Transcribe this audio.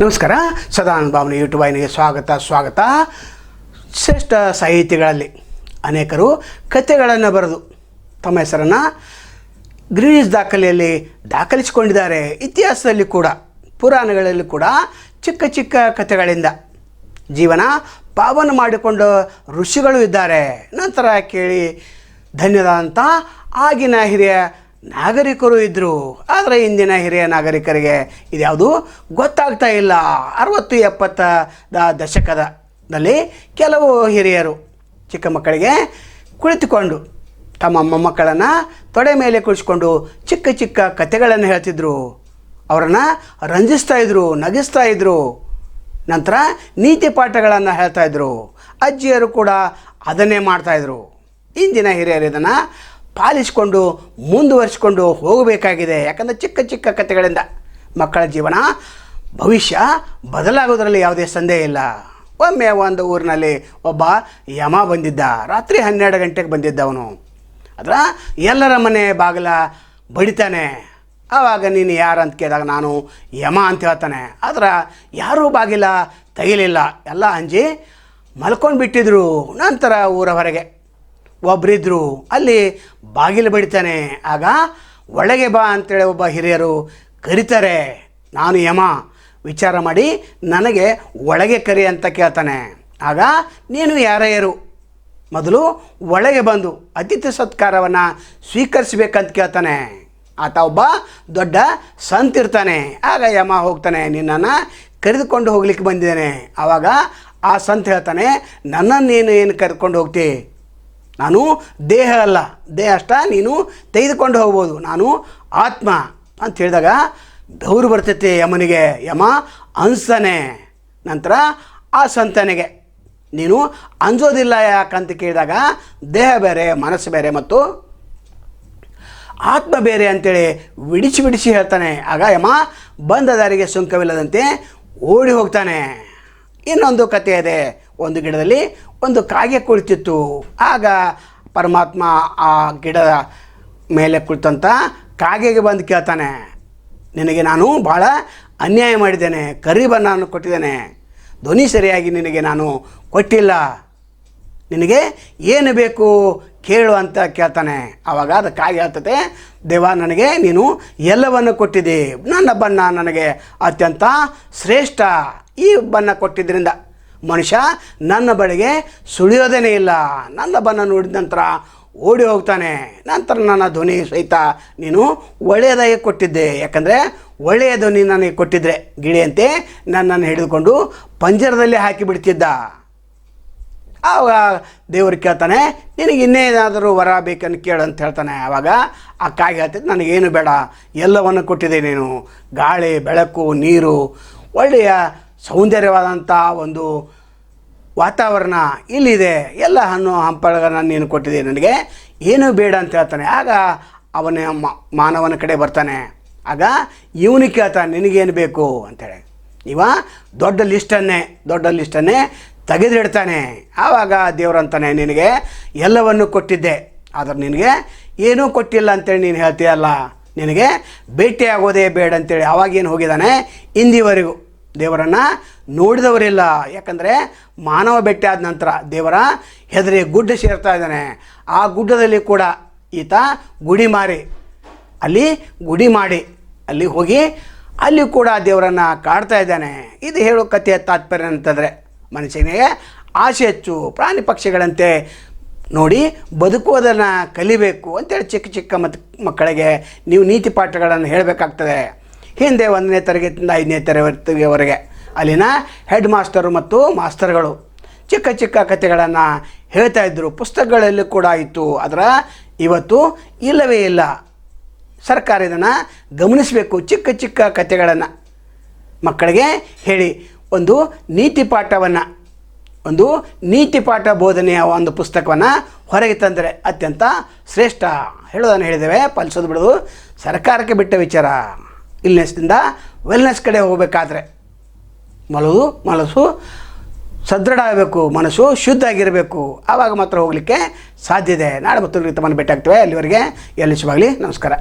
ನಮಸ್ಕಾರ. ಸದಾನಂದ ಭಾವನೆ ಯೂಟ್ಯೂಬ್ ವಾಹಿನಿಗೆ ಸ್ವಾಗತ ಸ್ವಾಗತ. ಶ್ರೇಷ್ಠ ಸಾಹಿತಿಗಳಲ್ಲಿ ಅನೇಕರು ಕಥೆಗಳನ್ನು ಬರೆದು ತಮ್ಮ ಹೆಸರನ್ನು ಗ್ರೀಸ್ ದಾಖಲೆಯಲ್ಲಿ ದಾಖಲಿಸಿಕೊಂಡಿದ್ದಾರೆ. ಇತಿಹಾಸದಲ್ಲಿ ಕೂಡ, ಪುರಾಣಗಳಲ್ಲಿ ಕೂಡ ಚಿಕ್ಕ ಚಿಕ್ಕ ಕಥೆಗಳಿಂದ ಜೀವನ ಪಾವನ ಮಾಡಿಕೊಂಡು ಋಷಿಗಳು ಇದ್ದಾರೆ. ನಂತರ ಕೇಳಿ ಧನ್ಯದಂಥ ಆಗಿನ ಹಿರಿಯ ನಾಗರಿಕರು ಇದ್ದರು ಆದರೆ ಇಂದಿನ ಹಿರಿಯ ನಾಗರಿಕರಿಗೆ ಇದ್ಯಾವುದು ಗೊತ್ತಾಗ್ತಾ ಇಲ್ಲ. ಅರವತ್ತು ಎಪ್ಪತ್ತ ದಶಕದಲ್ಲಿ ಕೆಲವು ಹಿರಿಯರು ಚಿಕ್ಕ ಮಕ್ಕಳಿಗೆ ಕುಳಿತುಕೊಂಡು ತಮ್ಮ ಮೊಮ್ಮಕ್ಕಳನ್ನು ತೊಡೆ ಮೇಲೆ ಕುಳಿಸ್ಕೊಂಡು ಚಿಕ್ಕ ಚಿಕ್ಕ ಕಥೆಗಳನ್ನು ಹೇಳ್ತಿದ್ರು. ಅವರನ್ನು ರಂಜಿಸ್ತಾ ಇದ್ರು, ನಗಿಸ್ತಾ ಇದ್ರು. ನಂತರ ನೀತಿ ಪಾಠಗಳನ್ನು ಹೇಳ್ತಾ ಇದ್ರು. ಅಜ್ಜಿಯರು ಕೂಡ ಅದನ್ನೇ ಮಾಡ್ತಾಯಿದ್ರು ಇಂದಿನ ಹಿರಿಯರು ಇದನ್ನು ಪಾಲಿಸಿಕೊಂಡು, ಮುಂದುವರಿಸಿಕೊಂಡು ಹೋಗಬೇಕಾಗಿದೆ. ಯಾಕಂದರೆ ಚಿಕ್ಕ ಚಿಕ್ಕ ಕಥೆಗಳಿಂದ ಮಕ್ಕಳ ಜೀವನ, ಭವಿಷ್ಯ ಬದಲಾಗೋದರಲ್ಲಿ ಯಾವುದೇ ಸಂದೇಹ ಇಲ್ಲ. ಒಮ್ಮೆ ಒಂದು ಊರಿನಲ್ಲಿ ಒಬ್ಬ ಯಮ ಬಂದಿದ್ದ, ರಾತ್ರಿ ಹನ್ನೆರಡು ಗಂಟೆಗೆ ಬಂದಿದ್ದ ಅವನು ಅದರ ಎಲ್ಲರ ಮನೆ ಬಾಗಿಲ ಬಡಿತಾನೆ. ಆವಾಗ ನೀನು ಯಾರು ಅಂತ ಕೇಳಿದಾಗ ನಾನು ಯಮ ಅಂತ ಹೇಳ್ತಾನೆ. ಆದ್ರೆ ಯಾರೂ ಬಾಗಿಲ ತೆಗಿಲಿಲ್ಲ. ಎಲ್ಲ ಅಂಜಿ ಮಲ್ಕೊಂಡು ಬಿಟ್ಟಿದ್ರು ನಂತರ ಊರ ಹೊರಗೆ ಒಬ್ಬರಿದ್ದರು ಅಲ್ಲಿ ಬಾಗಿಲು ಬಡಿತಾನೆ. ಆಗ ಒಳಗೆ ಬಾ ಅಂತೇಳಿ ಒಬ್ಬ ಹಿರಿಯರು ಕರೀತಾರೆ. ನಾನು ಯಮ, ವಿಚಾರ ಮಾಡಿ ನನಗೆ ಒಳಗೆ ಕರಿ ಅಂತ ಕೇಳ್ತಾನೆ. ಆಗ ನೀನು ಯಾರ್ಯಾರು ಮೊದಲು ಒಳಗೆ ಬಂದು ಅತಿಥಿ ಸತ್ಕಾರವನ್ನು ಸ್ವೀಕರಿಸಬೇಕಂತ ಕೇಳ್ತಾನೆ. ಆತ ಒಬ್ಬ ದೊಡ್ಡ ಸಂತ ಇರ್ತಾನೆ. ಆಗ ಯಮ ಹೋಗ್ತಾನೆ, ನಿನ್ನನ್ನು ಕರೆದುಕೊಂಡು ಹೋಗ್ಲಿಕ್ಕೆ ಬಂದಿದ್ದೇನೆ. ಆವಾಗ ಆ ಸಂತ ಹೇಳ್ತಾನೆ, ನನ್ನನ್ನು ನೀನು ಏನು ಕರೆದುಕೊಂಡು ಹೋಗ್ತಿ? ನಾನು ದೇಹ ಅಲ್ಲ. ದೇಹ ಅಷ್ಟ, ನೀನು ತೆಗೆದುಕೊಂಡು ಹೋಗ್ಬೋದು. ನಾನು ಆತ್ಮ ಅಂತ ಹೇಳಿದಾಗ ಬೆವರು ಬರ್ತೈತೆ ಯಮನಿಗೆ. ಯಮ ಅನ್ಸನೆ. ನಂತರ ಆ ಸಂತನೆಗೆ ನೀನು ಅಂಜೋದಿಲ್ಲ ಯಾಕಂತ ಕೇಳಿದಾಗ ದೇಹ ಬೇರೆ, ಮನಸ್ಸು ಬೇರೆ ಮತ್ತು ಆತ್ಮ ಬೇರೆ ಅಂತೇಳಿ ಬಿಡಿಸಿ ಬಿಡಿಸಿ ಹೇಳ್ತಾನೆ. ಆಗ ಯಮ ಬಂದ ದಾರಿಗೆ ಸುಂಕವಿಲ್ಲದಂತೆ ಓಡಿ ಹೋಗ್ತಾನೆ. ಇನ್ನೊಂದು ಕಥೆ ಇದೆ. ಒಂದು ಗಿಡದಲ್ಲಿ ಒಂದು ಕಾಗೆ ಕುಳಿತಿತ್ತು. ಆಗ ಪರಮಾತ್ಮ ಆ ಗಿಡದ ಮೇಲೆ ಕುಳಿತಂತ ಕಾಗೆಗೆ ಬಂದು ಕೇಳ್ತಾನೆ, ನಿನಗೆ ನಾನು ಭಾಳ ಅನ್ಯಾಯ ಮಾಡಿದ್ದೇನೆ ಕರಿ ಬಣ್ಣವನ್ನು ಕೊಟ್ಟಿದ್ದೇನೆ. ಧ್ವನಿ ಸರಿಯಾಗಿ ನಿನಗೆ ನಾನು ಕೊಟ್ಟಿಲ್ಲ. ನಿನಗೆ ಏನು ಬೇಕು ಕೇಳು ಅಂತ ಕೇಳ್ತಾನೆ. ಆವಾಗ ಅದು ಕಾಗೆ ಹೇಳ್ತದೆ ದೇವ ನನಗೆ ನೀನು ಎಲ್ಲವನ್ನು ಕೊಟ್ಟಿದ್ದಿ. ನನ್ನ ಬಣ್ಣ ನನಗೆ ಅತ್ಯಂತ ಶ್ರೇಷ್ಠ. ಈ ಬಣ್ಣ ಕೊಟ್ಟಿದ್ದರಿಂದ ಮನುಷ್ಯ ನನ್ನ ಬಳಿಗೆ ಸುಳಿಯೋದೇನೇ ಇಲ್ಲ. ನನ್ನ ಬಣ್ಣ ನೋಡಿದ ನಂತರ ಓಡಿ ಹೋಗ್ತಾನೆ. ನಂತರ ನನ್ನ ಧ್ವನಿ ಸಹಿತ ನೀನು ಒಳ್ಳೆಯದಾಗಿ ಕೊಟ್ಟಿದ್ದೆ. ಯಾಕಂದರೆ ಒಳ್ಳೆಯ ಧ್ವನಿ ನನಗೆ ಕೊಟ್ಟಿದ್ರೆ ಗಿಳಿಯಂತೆ ನನ್ನನ್ನು ಹಿಡಿದುಕೊಂಡು ಪಂಜರದಲ್ಲಿ ಹಾಕಿ ಬಿಡ್ತಿದ್ದ. ಆವಾಗ ದೇವರು ಕೇಳ್ತಾನೆ, ನಿನಗೆ ಇನ್ನೇನಾದರೂ ವರ ಬೇಕನ್ನು ಕೇಳು ಅಂತ ಹೇಳ್ತಾನೆ. ಆವಾಗ ಆ ಕಾಯಿ ಹೇಳ್ತಿದ್ದು, ನನಗೇನು ಬೇಡ, ಎಲ್ಲವನ್ನು ಕೊಟ್ಟಿದೆ ನೀನು. ಗಾಳಿ, ಬೆಳಕು, ನೀರು, ಒಳ್ಳೆಯ ಸೌಂದರ್ಯವಾದಂಥ ಒಂದು ವಾತಾವರಣ ಇಲ್ಲಿದೆ. ಎಲ್ಲ ಹಣ್ಣು ಹಂಪಳಗಳನ್ನು ನೀನು ಕೊಟ್ಟಿದೆ ನನಗೆ. ಏನೂ ಬೇಡ ಅಂತ ಹೇಳ್ತಾನೆ. ಆಗ ಅವನ ಮಾನವನ ಕಡೆ ಬರ್ತಾನೆ. ಆಗ ಇವನು ಕೇಳ್ತಾನೆ, ನಿನಗೇನು ಬೇಕು ಅಂತೇಳಿ ಇವ ದೊಡ್ಡ ಲಿಸ್ಟನ್ನೇ ದೊಡ್ಡ ಲಿಸ್ಟನ್ನೇ ತೆಗೆದಿಡ್ತಾನೆ. ಆವಾಗ ದೇವರಂತಾನೆ ನಿನಗೆ ಎಲ್ಲವನ್ನು ಕೊಟ್ಟಿದ್ದೆ. ಆದರೆ ನಿನಗೆ ಏನೂ ಕೊಟ್ಟಿಲ್ಲ ಅಂತೇಳಿ ನೀನು ಹೇಳ್ತೀಯಲ್ಲ. ನಿನಗೆ ಭೇಟಿ ಆಗೋದೇ ಬೇಡ ಅಂತೇಳಿ. ಅವಾಗೇನು ಹೋಗಿದ್ದಾನೆ? ಇಂದಿವರೆಗೂ. ದೇವರನ್ನು ನೋಡಿದವರಿಲ್ಲ. ಯಾಕಂದರೆ ಮಾನವ ಭೇಟಿ ಆದ ನಂತರ ದೇವರ ಹೆದರಿ ಗುಡ್ಡ ಸೇರ್ತಾ ಇದ್ದಾನೆ. ಆ ಗುಡ್ಡದಲ್ಲಿ ಕೂಡ ಈತ ಗುಡಿ ಮಾರಿ, ಅಲ್ಲಿ ಗುಡಿ ಮಾಡಿ, ಅಲ್ಲಿ ಹೋಗಿ ಅಲ್ಲಿ ಕೂಡ ದೇವರನ್ನು ಕಾಡ್ತಾ ಇದ್ದಾನೆ. ಇದು ಹೇಳೋ ಕಥೆಯ ತಾತ್ಪರ್ಯ ಅಂತಂದರೆ ಮನುಷ್ಯನಿಗೆ ಆಸೆ ಹೆಚ್ಚು, ಪ್ರಾಣಿ ಪಕ್ಷಿಗಳಂತೆ ನೋಡಿ ಬದುಕುವುದನ್ನು ಕಲಿಬೇಕು ಅಂತೇಳಿ ಚಿಕ್ಕ ಚಿಕ್ಕ ಮತ್ತು ಮಕ್ಕಳಿಗೆ ನೀವು ನೀತಿ ಪಾಠಗಳನ್ನು ಹೇಳಬೇಕಾಗ್ತದೆ. ಹಿಂದೆ ಒಂದನೇ ತರಗತಿಯಿಂದ ಐದನೇ ತರಗತಿಯವರೆಗೆ ಅಲ್ಲಿನ ಹೆಡ್ ಮಾಸ್ಟರು ಮತ್ತು ಮಾಸ್ತರ್ಗಳು ಚಿಕ್ಕ ಚಿಕ್ಕ ಕಥೆಗಳನ್ನು ಹೇಳ್ತಾ ಇದ್ದರು ಪುಸ್ತಕಗಳಲ್ಲಿ ಕೂಡ ಇತ್ತು. ಅದರ ಇವತ್ತು ಇಲ್ಲವೇ ಇಲ್ಲ. ಸರ್ಕಾರ ಇದನ್ನು ಗಮನಿಸಬೇಕು. ಚಿಕ್ಕ ಚಿಕ್ಕ ಕಥೆಗಳನ್ನು ಮಕ್ಕಳಿಗೆ ಹೇಳಿ. ಒಂದು ನೀತಿ ಪಾಠವನ್ನು, ಒಂದು ನೀತಿ ಪಾಠ ಬೋಧನೆಯ ಒಂದು ಪುಸ್ತಕವನ್ನು ಹೊರಗೆ ತಂದರೆ ಅತ್ಯಂತ ಶ್ರೇಷ್ಠ. ಹೇಳೋದನ್ನು ಹೇಳಿದ್ದೇವೆ. ಪಾಲಿಸೋದು ಬಿಡೋದು ಸರ್ಕಾರಕ್ಕೆ ಬಿಟ್ಟ ವಿಚಾರ. ಇಲ್ನೆಸ್ನಿಂದ ವೆಲ್ನೆಸ್ ಕಡೆ ಹೋಗಬೇಕಾದ್ರೆ. ಮಲಗು ಮನಸ್ಸು ಸದೃಢ ಆಗಬೇಕು ಮನಸ್ಸು ಶುದ್ಧ ಆಗಿರಬೇಕು ಆವಾಗ ಮಾತ್ರ ಹೋಗಲಿಕ್ಕೆ ಸಾಧ್ಯ ಇದೆ. ನಾಳೆ ಮತ್ತೊಂದು ತಮ್ಮನ್ನು ಭೇಟಿ ಆಗ್ತೇವೆ ಅಲ್ಲಿವರೆಗೆ ಎಲ್ಲಿ ಶುಭಾಗಲಿ ನಮಸ್ಕಾರ.